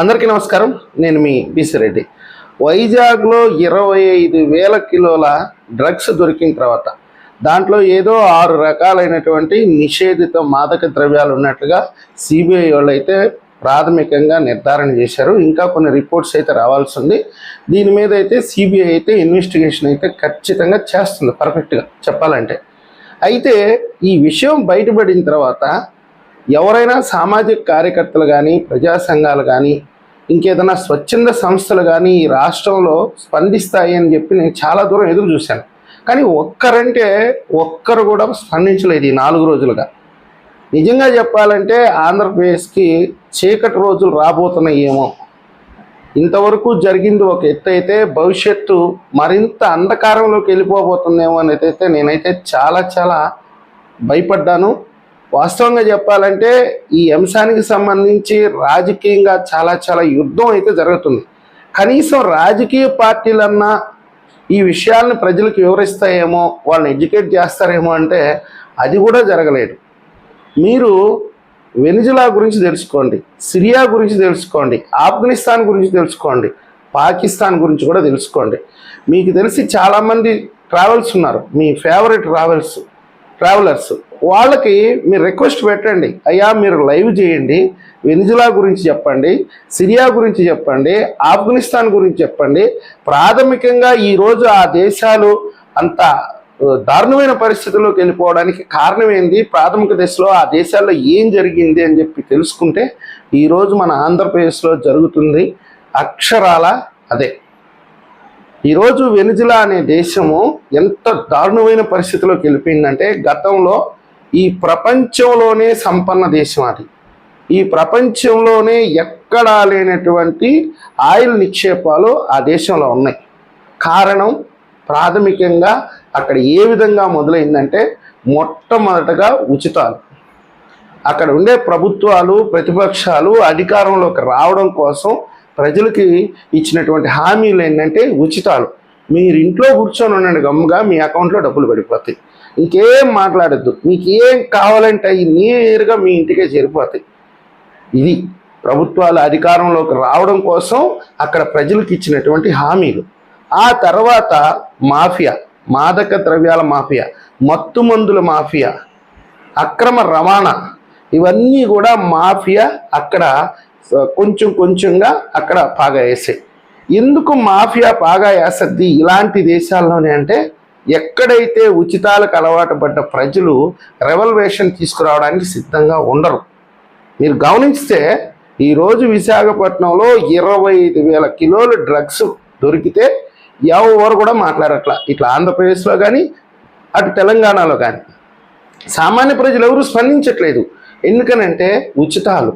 అందరికీ నమస్కారం. నేను మీ బీసీ రెడ్డి. వైజాగ్లో ఇరవై ఐదు వేల కిలోల డ్రగ్స్ దొరికిన తర్వాత దాంట్లో ఏదో ఆరు రకాలైనటువంటి నిషేధిత మాదక ద్రవ్యాలు ఉన్నట్లుగా సిబిఐ వాళ్ళు అయితే ప్రాథమికంగా నిర్ధారణ చేశారు. ఇంకా కొన్ని రిపోర్ట్స్ అయితే రావాల్సి ఉంది. దీని మీద అయితే సిబిఐ అయితే ఇన్వెస్టిగేషన్ అయితే ఖచ్చితంగా చేస్తుంది. పర్ఫెక్ట్గా చెప్పాలంటే. అయితే ఈ విషయం బయటపడిన తర్వాత ఎవరైనా సామాజిక కార్యకర్తలు కానీ ప్రజా సంఘాలు కానీ ఇంకేదైనా స్వచ్ఛంద సంస్థలు కానీ ఈ రాష్ట్రంలో స్పందిస్తాయి అని చెప్పి నేను చాలా దూరం ఎదురు చూశాను. కానీ ఒక్కరంటే ఒక్కరు కూడా స్పందించలేదు ఈ నాలుగు రోజులుగా. నిజంగా చెప్పాలంటే ఆంధ్రప్రదేశ్కి చీకటి రోజులు రాబోతున్నాయేమో. ఇంతవరకు జరిగింది ఒక ఎత్తు అయితే భవిష్యత్తు మరింత అంధకారంలోకి వెళ్ళిపోబోతుందేమో అనేది అయితే నేనైతే చాలా చాలా భయపడ్డాను. వాస్తవంగా చెప్పాలంటే ఈ అంశానికి సంబంధించి రాజకీయంగా చాలా చాలా యుద్ధం అయితే జరుగుతుంది. కనీసం రాజకీయ పార్టీలన్నా ఈ విషయాలను ప్రజలకు వివరిస్తాయేమో వాళ్ళని ఎడ్యుకేట్ చేస్తారేమో అంటే అది కూడా జరగలేదు. మీరు వెనిజులా గురించి తెలుసుకోండి సిరియా గురించి తెలుసుకోండి ఆఫ్ఘనిస్తాన్ గురించి తెలుసుకోండి పాకిస్తాన్ గురించి కూడా తెలుసుకోండి. మీకు తెలిసి చాలామంది ట్రావెల్స్ ఉన్నారు మీ ఫేవరెట్ ట్రావెల్స్ ట్రావెలర్స్. వాళ్ళకి మీరు రిక్వెస్ట్ పెట్టండి. అయ్యా మీరు లైవ్ చేయండి. వెనిజులా గురించి చెప్పండి. సిరియా గురించి చెప్పండి. ఆఫ్ఘనిస్తాన్ గురించి చెప్పండి. ప్రాథమికంగా ఈరోజు ఆ దేశాలు అంత దారుణమైన పరిస్థితుల్లోకి వెళ్ళిపోవడానికి కారణం ఏంది? ప్రాథమిక దశలో ఆ దేశాల్లో ఏం జరిగింది అని చెప్పి తెలుసుకుంటే ఈరోజు మన ఆంధ్రప్రదేశ్లో జరుగుతుంది అక్షరాల అదే. ఈరోజు వెనిజులా అనే దేశము ఎంత దారుణమైన పరిస్థితిలోకి వెళ్ళిపోయిందంటే గతంలో ఈ ప్రపంచంలోనే సంపన్న దేశం అది. ఈ ప్రపంచంలోనే ఎక్కడా లేనటువంటి ఆయిల్ నిక్షేపాలు ఆ దేశంలో ఉన్నాయి. కారణం ప్రాథమికంగా అక్కడ ఏ విధంగా మొదలైందంటే మొట్టమొదటగా ఉచితాలు. అక్కడ ఉండే ప్రభుత్వాలు ప్రతిపక్షాలు అధికారంలోకి రావడం కోసం ప్రజలకి ఇచ్చినటువంటి హామీలు ఏంటంటే ఉచితాలు. మీరు ఇంట్లో కూర్చొని ఉండండి గమ్ముగా మీ అకౌంట్లో డబ్బులు పడిపోతాయి. ఇంకేం మాట్లాడద్దు. మీకు ఏం కావాలంటే అవి నేరుగా మీ ఇంటికే చేరిపోతాయి. ఇది ప్రభుత్వాలు అధికారంలోకి రావడం కోసం అక్కడ ప్రజలకు ఇచ్చినటువంటి హామీలు. ఆ తర్వాత మాఫియా మాదక ద్రవ్యాల మాఫియా మత్తు మందుల మాఫియా అక్రమ రవాణా ఇవన్నీ కూడా మాఫియా అక్కడ కొంచెం కొంచెంగా అక్కడ పాగా వేసాయి. ఎందుకు మాఫియా పాగా వేసద్ది ఇలాంటి దేశాల్లోనే అంటే ఎక్కడైతే ఉచితాలకు అలవాటు పడ్డ ప్రజలు రెవల్వేషన్ తీసుకురావడానికి సిద్ధంగా ఉండరు. మీరు గమనిస్తే ఈరోజు విశాఖపట్నంలో ఇరవై ఐదు వేల కిలోలు డ్రగ్స్ దొరికితే ఎవరు కూడా మాట్లాడట్లా. ఇట్లా ఆంధ్రప్రదేశ్లో కానీ అటు తెలంగాణలో కానీ సామాన్య ప్రజలు ఎవరు స్పందించట్లేదు. ఎందుకనంటే ఉచితాలు.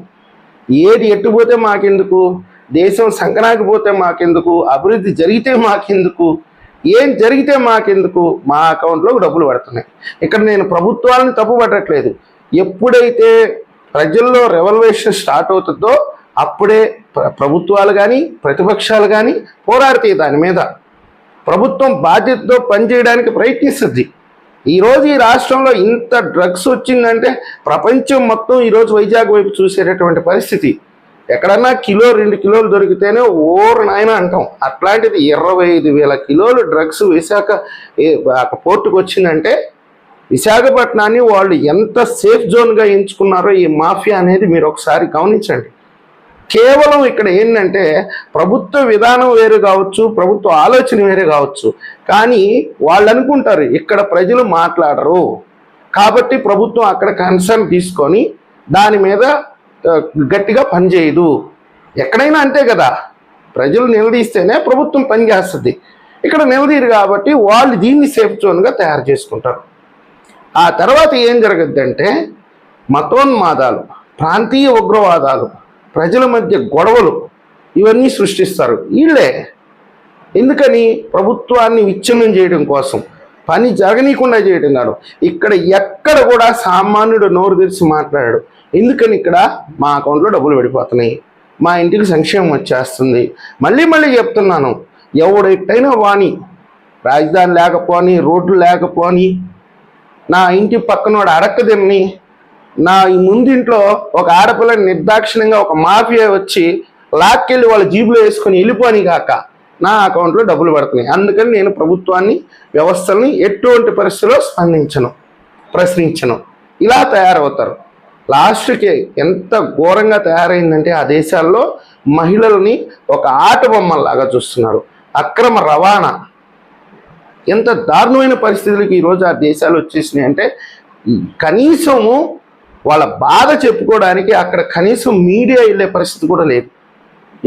ఏది ఎట్టుపోతే మాకెందుకు? దేశం సంకనాకపోతే మాకెందుకు? అభివృద్ధి జరిగితే మాకెందుకు? ఏం జరిగితే మాకెందుకు? మా అకౌంట్లో డబ్బులు పడుతున్నాయి. ఇక్కడ నేను ప్రభుత్వాలను తప్పు పడట్లేదు ఎప్పుడైతే ప్రజల్లో రెవల్యూషన్ స్టార్ట్ అవుతుందో అప్పుడే ప్రభుత్వాలు కానీ ప్రతిపక్షాలు కానీ పోరాడతాయి దాని మీద. ప్రభుత్వం బాధ్యతతో పనిచేయడానికి ప్రయత్నిస్తుంది. ఈరోజు ఈ రాష్ట్రంలో ఇంత డ్రగ్స్ వచ్చిందంటే ప్రపంచం మొత్తం ఈరోజు వైజాగ్ వైపు చూసేటటువంటి పరిస్థితి. ఎక్కడన్నా కిలో రెండు కిలోలు దొరికితేనే ఓరు నాయన అంటాం. అట్లాంటిది ఇరవై ఐదు వేల కిలోలు డ్రగ్స్ విశాఖ పోర్టుకు వచ్చిందంటే విశాఖపట్నాన్ని వాళ్ళు ఎంత సేఫ్ జోన్గా ఎంచుకున్నారో ఈ మాఫియా అనేది మీరు ఒకసారి గమనించండి. కేవలం ఇక్కడ ఏంటంటే ప్రభుత్వ విధానం వేరు కావచ్చు ప్రభుత్వ ఆలోచన వేరే కావచ్చు. కానీ వాళ్ళు అనుకుంటారు ఇక్కడ ప్రజలు మాట్లాడరు. కాబట్టి ప్రభుత్వం అక్కడ కన్సర్న్ తీసుకొని దాని మీద గట్టిగా పనిచేయదు ఎక్కడైనా అంతే కదా. ప్రజలు నిలదీస్తేనే ప్రభుత్వం పనిచేస్తుంది ఇక్కడ నిలదీరు కాబట్టి వాళ్ళు దీన్ని సేఫ్ జోన్గా తయారు చేసుకుంటారు. ఆ తర్వాత ఏం జరగద్దంటే మతోన్మాదాలు ప్రాంతీయ ఉగ్రవాదాలు ప్రజల మధ్య గొడవలు ఇవన్నీ సృష్టిస్తారు. వీళ్ళే. ఎందుకని? ప్రభుత్వాన్ని విచ్ఛిన్నం చేయడం కోసం. పని జరగనీయకుండా చేయటన్నాడు. ఇక్కడ ఎక్కడ కూడా సామాన్యుడు నోరు తెరిచి మాట్లాడాడు. ఎందుకని ఇక్కడ మా అకౌంట్లో డబ్బులు పడిపోతున్నాయి. మా ఇంటికి సంక్షేమం వచ్చేస్తుంది. మళ్ళీ మళ్ళీ చెప్తున్నాను. ఎవడెట్టయినా వాణి రాజధాని లేకపోని రోడ్లు లేకపోని నా ఇంటి పక్కనోడు అడక్క తిని నా ముందింట్లో ఒక ఆడపిల్లని నిర్దాక్షిణ్యంగా ఒక మాఫియా వచ్చి లాక్కెళ్ళి వాళ్ళ జీబులో వేసుకొని వెళ్ళిపోని కాక నా అకౌంట్లో డబ్బులు పడుతున్నాయి. అందుకని నేను ప్రభుత్వాన్ని వ్యవస్థల్ని ఎటువంటి పరిస్థితుల్లో స్పందించను ప్రశ్నించను. ఇలా తయారవుతారు. లాస్ట్కి ఎంత ఘోరంగా తయారైందంటే ఆ దేశాల్లో మహిళల్ని ఒక ఆట బొమ్మల్లాగా చూస్తున్నారు. అక్రమ రవాణా. ఎంత దారుణమైన పరిస్థితులకి ఈరోజు ఆ దేశాలు వచ్చేసినాయి అంటే కనీసము వాళ్ళ బాధ చెప్పుకోవడానికి అక్కడ కనీసం మీడియా వెళ్ళే పరిస్థితి కూడా లేదు.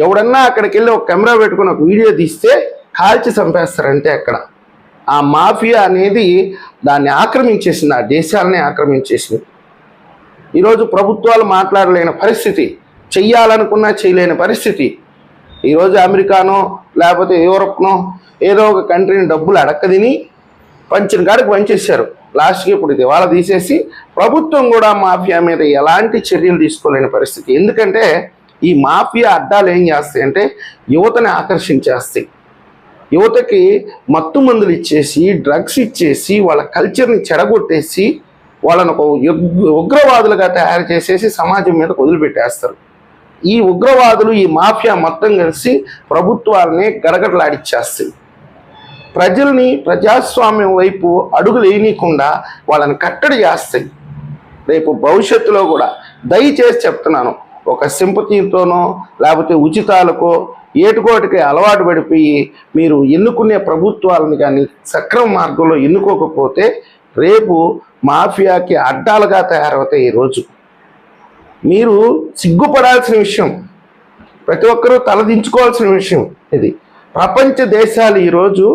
ఎవడన్నా అక్కడికి వెళ్ళి ఒక కెమెరా పెట్టుకుని ఒక వీడియో తీస్తే కాల్చి చంపేస్తారంటే అక్కడ ఆ మాఫియా అనేది దాన్ని ఆక్రమించేసింది ఆ దేశాలని ఆక్రమించేసింది. ఈరోజు ప్రభుత్వాలు మాట్లాడలేని పరిస్థితి చెయ్యాలనుకున్నా చేయలేని పరిస్థితి. ఈరోజు అమెరికానో లేకపోతే యూరప్నో ఏదో ఒక కంట్రీని డబ్బులు అడక్కదిని పంచిన కాడికి పంచేశారు. లాస్ట్కి ఇప్పుడు దివాళా తీసేసి ప్రభుత్వం కూడా మాఫియా మీద ఎలాంటి చర్యలు తీసుకోలేని పరిస్థితి. ఎందుకంటే ఈ మాఫియా అడ్డాలు ఏం చేస్తాయి అంటే యువతని ఆకర్షించేస్తాయి. యువతకి మత్తు మందులు ఇచ్చేసి డ్రగ్స్ ఇచ్చేసి వాళ్ళ కల్చర్ని చెడగొట్టేసి వాళ్ళను ఒక ఉగ్రవాదులుగా తయారు చేసేసి సమాజం మీద వదిలిపెట్టేస్తారు. ఈ ఉగ్రవాదులు ఈ మాఫియా మొత్తం కలిసి ప్రభుత్వాలని గడగడలాడిచ్చేస్తాయి. ప్రజల్ని ప్రజాస్వామ్యం వైపు అడుగులు వాళ్ళని కట్టడి చేస్తాయి. రేపు భవిష్యత్తులో కూడా. దయచేసి చెప్తున్నాను ఒక సింపతితోనో లేకపోతే ఉచితాలకో ఏటుకోటికి అలవాటు పడిపోయి మీరు ఎన్నుకునే ప్రభుత్వాలను కానీ సక్రమ మార్గంలో ఎన్నుకోకపోతే రేపు మాఫియాకి అడ్డాలుగా తయారవుతాయి ఈరోజు మీరు సిగ్గుపడాల్సిన విషయం ప్రతి ఒక్కరూ తలదించుకోవాల్సిన విషయం ఇది. ప్రపంచ దేశాలు ఈరోజు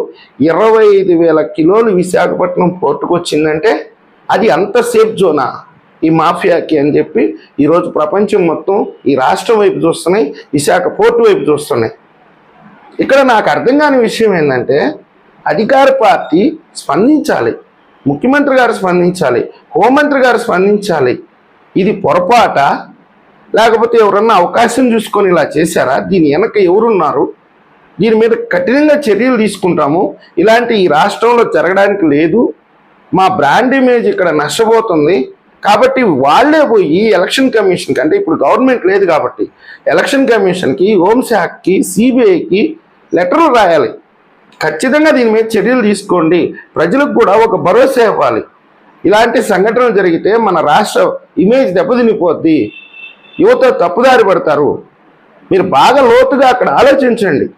ఇరవై ఐదు వేల కిలోలు విశాఖపట్నం పోర్టుకు వచ్చిందంటే అది అంత సేఫ్ జోనా? ఈ మాఫియాకి అని చెప్పి ఈరోజు ప్రపంచం మొత్తం ఈ రాష్ట్రం వైపు చూస్తున్నాయి విశాఖ పోర్టు వైపు చూస్తున్నాయి. ఇక్కడ నాకు అర్థం కాని విషయం ఏంటంటే అధికార పార్టీ స్పందించాలి ముఖ్యమంత్రి గారు స్పందించాలి హోంమంత్రి గారు స్పందించాలి. ఇది పొరపాట లేకపోతే ఎవరన్నా అవకాశం చూసుకొని ఇలా చేశారా? దీని వెనక ఎవరున్నారు? దీని మీద కఠినంగా చర్యలు తీసుకుంటాము. ఇలాంటి ఈ రాష్ట్రంలో జరగడానికి లేదు. మా బ్రాండ్ ఇమేజ్ ఇక్కడ నష్టపోతుంది. కాబట్టి వాళ్ళే పోయి ఎలక్షన్ కమిషన్కి అంటే ఇప్పుడు గవర్నమెంట్ లేదు కాబట్టి ఎలక్షన్ కమిషన్కి హోంశాఖకి సిబిఐకి లెటర్లు రాయాలి. ఖచ్చితంగా దీని మీద చర్యలు తీసుకోండి. ప్రజలకు కూడా ఒక భరోసా ఇవ్వాలి. ఇలాంటి సంఘటనలు జరిగితే మన రాష్ట్ర ఇమేజ్ దెబ్బతినిపోద్ది. యువత తప్పుదారి పడతారు. మీరు బాగా లోతుగా అక్కడ ఆలోచించండి.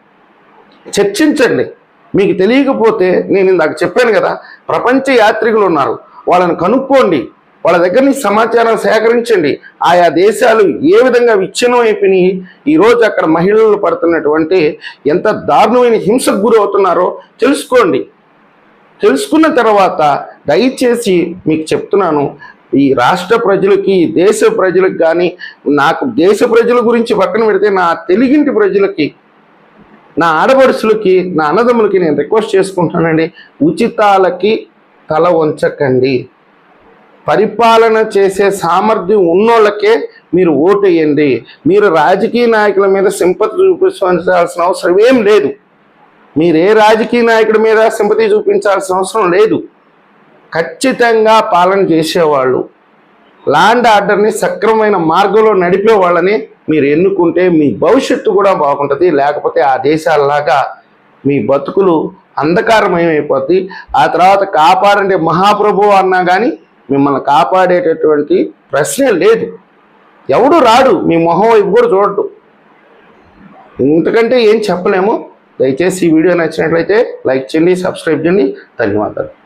చర్చించండి. మీకు తెలియకపోతే నేను ఇందాక చెప్పాను కదా ప్రపంచ యాత్రికులు ఉన్నారు. వాళ్ళని కనుక్కోండి. వాళ్ళ దగ్గర నుంచి సమాచారం సేకరించండి. ఆయా దేశాలు ఏ విధంగా విచ్ఛిన్నం అయిపోయినాయి ఈరోజు అక్కడ మహిళలు పడుతున్నటువంటి ఎంత దారుణమైన హింసకు గురి అవుతున్నారో తెలుసుకోండి. తెలుసుకున్న తర్వాత దయచేసి మీకు చెప్తున్నాను ఈ రాష్ట్ర ప్రజలకి దేశ ప్రజలకు కానీ నాకు దేశ ప్రజల గురించి పక్కన పెడితే నా తెలుగింటి ప్రజలకి నా ఆడపడుచులకి నా అన్నదమ్ములకి నేను రిక్వెస్ట్ చేసుకుంటానండి ఉచితాలకి తల వంచకండి. పరిపాలన చేసే సామర్థ్యం ఉన్నోళ్ళకే మీరు ఓటేయండి. మీరు రాజకీయ నాయకుల మీద సింపతి చూపించాల్సిన అవసరం ఏం లేదు. మీరు ఏ రాజకీయ నాయకుడి మీద సింపతి చూపించాల్సిన అవసరం లేదు. ఖచ్చితంగా పాలన చేసేవాళ్ళు ల్యాండ్ ఆర్డర్ని సక్రమమైన మార్గంలో నడిపే వాళ్ళని మీరు ఎన్నుకుంటే మీ భవిష్యత్తు కూడా బాగుంటుంది. లేకపోతే ఆ దేశాలలాగా మీ బతుకులు అంధకారమయమైపోద్ది. ఆ తర్వాత కాపాడంటే మహాప్రభు అన్నా కానీ మిమ్మల్ని కాపాడేటటువంటి ప్రశ్నే లేదు. ఎవడు రాడు మీ మొహం వైపు కూడా చూడడు. ఇంతకంటే ఏం చెప్పలేము. దయచేసి ఈ వీడియో నచ్చినట్లయితే లైక్ చేయండి సబ్స్క్రైబ్ చేయండి. ధన్యవాదాలు.